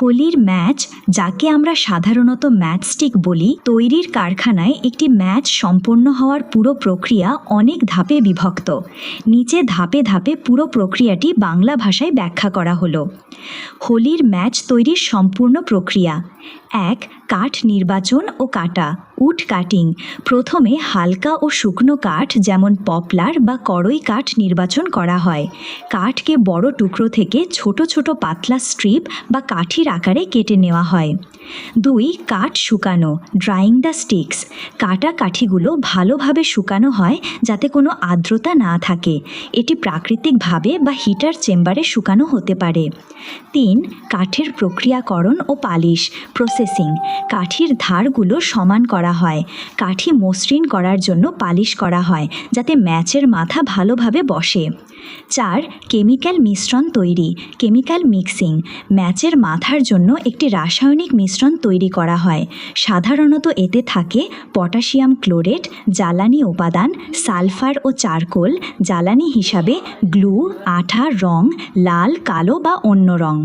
হোলির ম্যাচ, যাকে আমরা সাধারণত ম্যাচস্টিক বলি, তৈরির কারখানায় একটি ম্যাচ সম্পন্ন হওয়ার পুরো প্রক্রিয়া অনেক ধাপে বিভক্ত। নিচে ধাপে ধাপে পুরো প্রক্রিয়াটি বাংলা ভাষায় ব্যাখ্যা করা হলো। হোলির ম্যাচ তৈরির সম্পূর্ণ প্রক্রিয়া। এক, কাঠ নির্বাচন ও কাটা। Wood cutting. প্রথমে হালকা ও শুকনো কাঠ, যেমন পপলার বা করই কাঠ নির্বাচন করা হয়। কাঠকে বড় টুকরো থেকে ছোট ছোট পাতলা স্ট্রিপ বা কাঠির আকারে কেটে নেওয়া হয়। দুই, কাঠ শুকানো ড্রাইং দ্য স্টিক্স কাটা কাঠিগুলো ভালোভাবে শুকানো হয় যাতে কোনো আর্দ্রতা না থাকে। এটি প্রাকৃতিকভাবে বা হিটার চেম্বারে শুকানো হতে পারে। তিন, কাঠের প্রক্রিয়াকরণ ও পালিশ প্রসেসিং কাঠির ধারগুলো সমান করা হয়। কাঠি মসৃণ করার জন্য পালিশ করা হয়, যাতে ম্যাচের মাথা ভালোভাবে বসে। চার, কেমিক্যাল মিশ্রণ তৈরি, কেমিক্যাল মিক্সিং। ম্যাচের মাথার জন্য একটি রাসায়নিক মিশ্রণ তৈরি করা হয়। সাধারণত এতে থাকে পটাশিয়াম ক্লোরেট, জ্বালানি উপাদান, সালফার ও চারকোল, জ্বালানি হিসাবে গ্লু, আঠা, রং, লাল, কালো বা অন্য রং।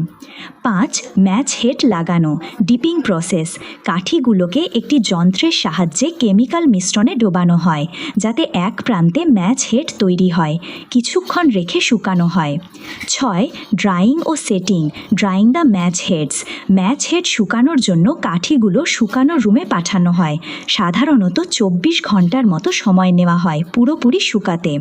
পাঁচ, ম্যাচ হেড লাগানো, ডিপিং প্রসেস। কাঠিগুলোকে একটি যন্ত্রের সাহায্যে কেমিক্যাল মিশ্রণে ডোবানো হয়, যাতে এক প্রান্তে ম্যাচ হেড তৈরি হয়, কিছুক্ষণ রেখে শুকানো হয়। ছয়, drying O setting, drying the match heads. Match head শুকানোর জন্য কাঠিগুলো শুকানো রুমে পাঠানো হয়। সাধারণত চব্বিশ ঘণ্টার মতো সময় নেওয়া হয় পুরোপুরি শুকাতে।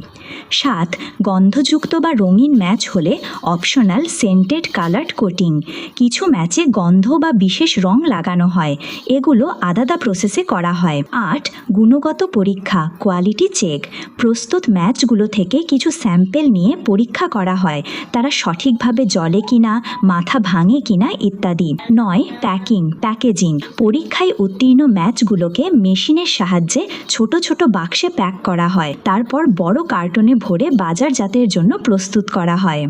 সাত, গন্ধযুক্ত বা রঙিন ম্যাচ হলে অপশনাল সেন্টেড কালার্ড কোটিং। কিছু ম্যাচে গন্ধ বা বিশেষ রং লাগানো হয়। এগুলো আলাদা প্রসেসে করা হয়। আট, গুণগত পরীক্ষা কোয়ালিটি চেক প্রস্তুত ম্যাচগুলো থেকে কিছু স্যাম্পেল নিয়ে পরীক্ষা করা হয়। তারা সঠিকভাবে জলে কিনা, মাথা ভাঙে কিনা ইত্যাদি। নয় প্যাকিং প্যাকেজিং পরীক্ষায় উত্তীর্ণ ম্যাচগুলোকে মেশিনের সাহায্যে ছোট ছোট বাক্সে প্যাক করা হয়। তারপর বড় কার্টনে ভরে বাজারজাতের জন্য প্রস্তুত করা হয়।